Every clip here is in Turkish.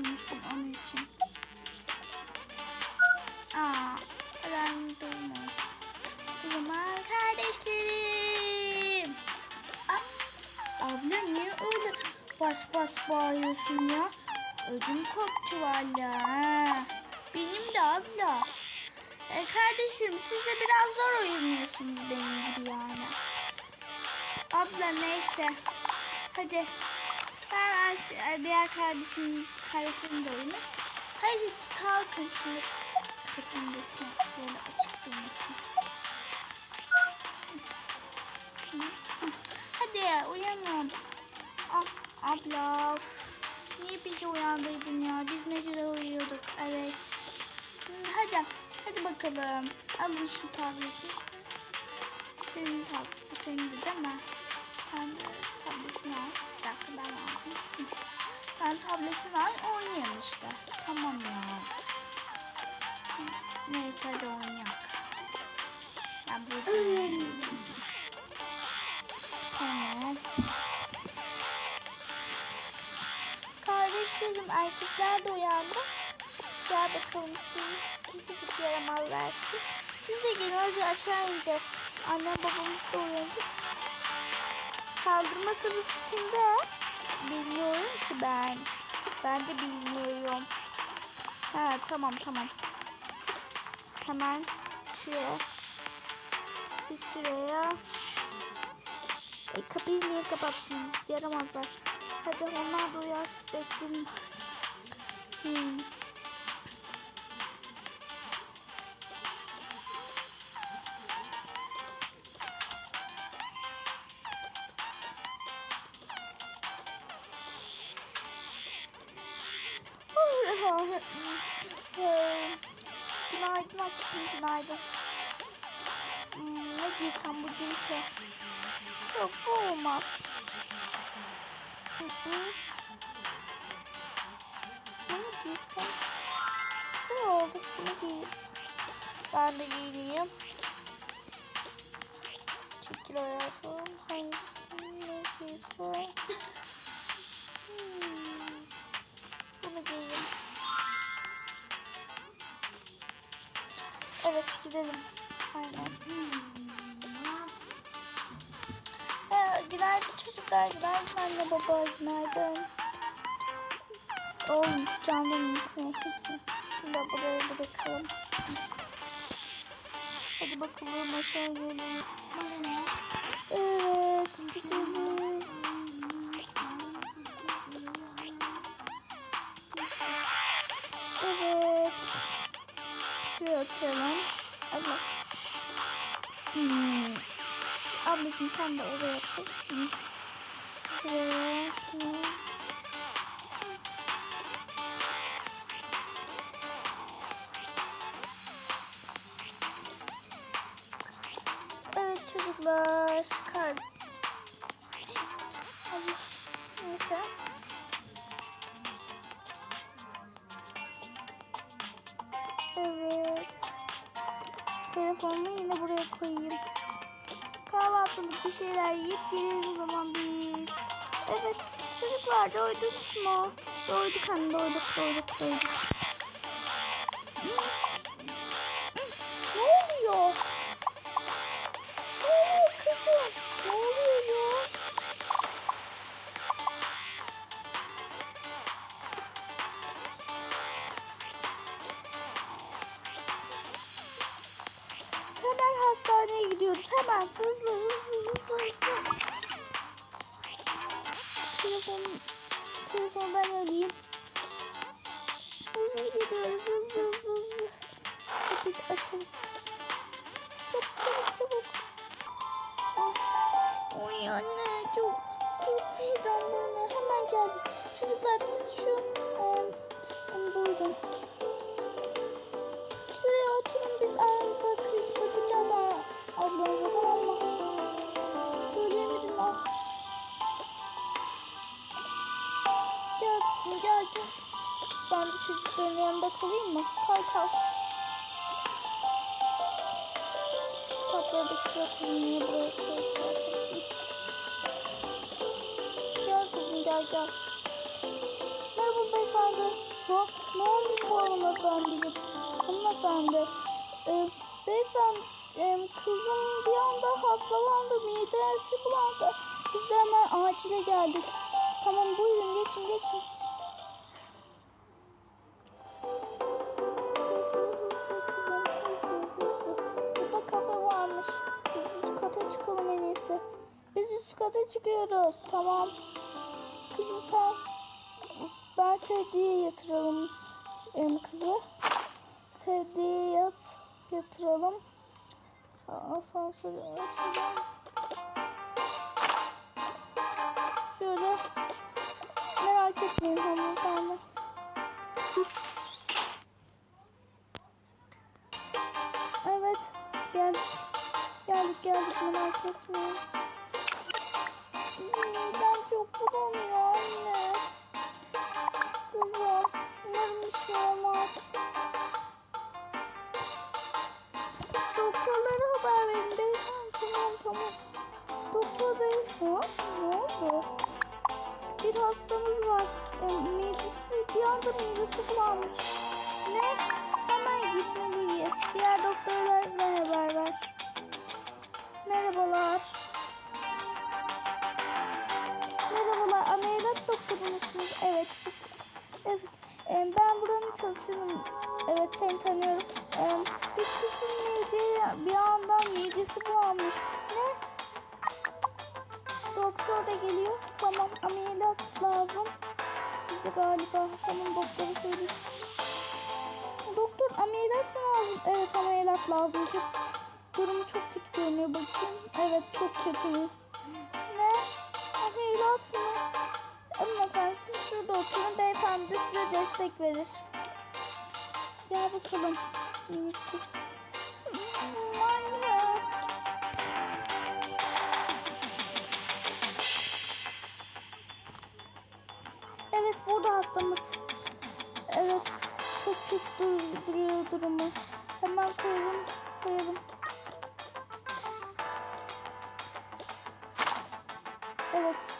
alarm kurmuştum onun için. Aa, alarm durmuş. O zaman kardeşlerim. Aa, abla niye öyle bas bas bağırıyorsun ya? Ödüm koptu valla. Benim de abla. E, kardeşim siz de biraz zor uyumuyorsunuz benim gibi yani. Abla neyse. Hadi. Aş- diğer kardeşimin tarafını da uyumak. Hadi kalkın şunu. Kapatın lütfen. Böyle açık durmasın. Hadi ya uyanın. Ah, abla. Niye bizi uyandırdın ya? Biz ne güzel uyuyorduk. Evet. Hadi. Hadi bakalım. Alın şu tableti. Senin tabletin de değil mi? Sen de tabletini al. Dakika ben aldım. Sen tabletini al oynayalım işte. Tamam ya. Neyse hadi oynayalım. Ben buradayım. Evet. Kardeşlerim erkekler de uyandı. Gel bakalım siz. Sizi bir yaramazlar siz. De gelin hadi aşağı ineceğiz. Annem babamız da uyandı. Kaldırma sırası kimde? Bilmiyorum ki ben. Ben de bilmiyorum. Ha tamam tamam. Hemen şuraya. Siz şuraya. E, kapıyı niye kapattınız? Yaramazlar. Hadi onlar da uyansın. Bekleyin. Hmm. Günaydın aşkım günaydın. Hmm, ne giysem bugün ki? Yok bu olmaz. Hı hı. Ne giysem? Güzel oldu bunu giyeyim. Ben de giyineyim. Çekil hayatım. Ee, günaydın çocuklar. Günaydın anne baba. Günaydın. Oğlum canım mısın? Da buraya bırakalım. Hadi bakalım aşağı gelin. Evet gidelim. Evet. Şuraya oturalım. Allah. Hmm. Ablacığım sen de oraya. Hı. Şuraya, şuraya. Evet çocuklar. Kar. Neyse. Kahvaltılık bir şeyler yiyip geliriz o zaman biz. Evet çocuklar doydunuz mu? Doyduk anne doyduk doyduk doyduk. Ne oluyor? Ne kızım? Ne oluyor? Hemen hastaneye gidiyoruz. Hemen hızlı Telefon, telefonu ben alayım. Hızlı gidiyoruz hızlı hızlı hızlı. Kapıyı açalım. Çabuk çabuk çabuk. Ah. Oy anne çok çok bana hemen geldi. Çocuklar siz şu um. Şuraya Niye buraya koyuyorsun? Gel kızım gel gel. Merhaba beyefendi. Ha, ne olmuş bu hanımefendiye? Hanımefendi. Ee, beyefendi em, kızım bir anda hastalandı. Midesi bulandı. Biz de hemen acile geldik. Çıkıyoruz. Tamam. Kızım sen ben sevdiği yatıralım kızı. Sevdiği yat yatıralım. Asansörü açalım. Şöyle merak etmeyin hanımefendi. Evet geldik. Geldik geldik merak etmeyin. Midem çok bulanıyor anne. Kızım umarım bir şey olmaz. Doktorlara haber verin beyefendi. Tamam tamam. Doktor bey. Ha? Ne oldu? Bir hastamız var. E, midesi bir anda midesi bulanmış. Ne? Evet seni tanıyorum. E, bir kızın bir, bir anda midesi bulanmış. Ne? Doktor da geliyor. Tamam ameliyat lazım. Bize galiba. Tamam doktora söyleyeyim. Doktor ameliyat mı lazım? Evet ameliyat lazım. Kötü. Durumu çok kötü görünüyor bakayım. Evet çok kötü. Ne? Ameliyat mı? Hanımefendi siz şurada oturun. Beyefendi size destek verir. Gel bakalım. Evet burada hastamız. Evet çok kötü dur- duruyor durumu. Hemen koyalım koyalım. Evet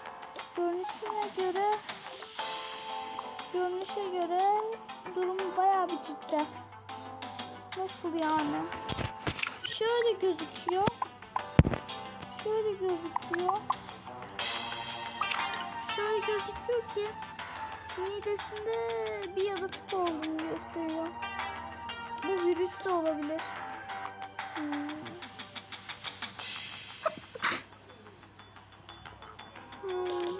görünüşüne göre görünüşe göre durumu bayağı bir ciddi. Nasıl yani? Şöyle gözüküyor. Şöyle gözüküyor. Şöyle gözüküyor ki midesinde bir yaratık olduğunu gösteriyor. Bu virüs de olabilir. Hmm. Hmm,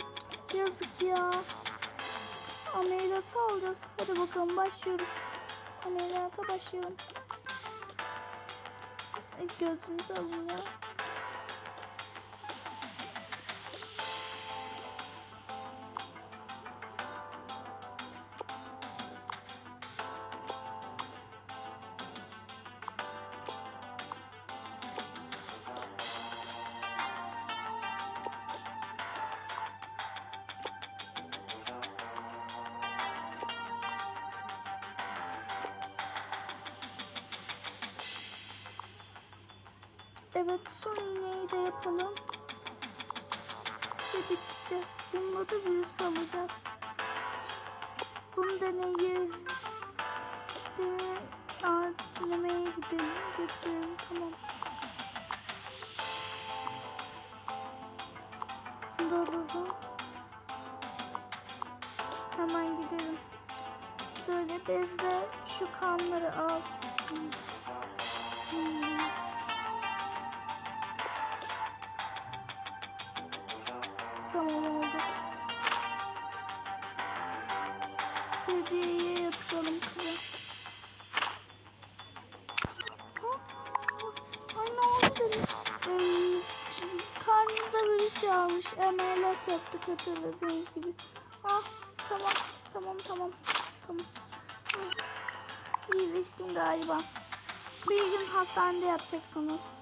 yazık ya. Ameliyata alacağız. Hadi bakalım başlıyoruz. Ameliyata başlayalım. Ay, Gözünüzü alın ya. Evet son iğneyi de yapalım. Ve biteceğiz. Bununla da virüs alacağız. Bunu deneyi dene, aa, denemeye gidelim. Götürelim tamam. Dur dur dur. Hemen gidelim. Şöyle bezle şu kanları al. Hmm. Hmm. Yağmış. Ameliyat yaptık hatırladığınız gibi. Ah tamam tamam tamam. Tamam. Hı. İyileştim galiba. Bir gün hastanede yapacaksınız.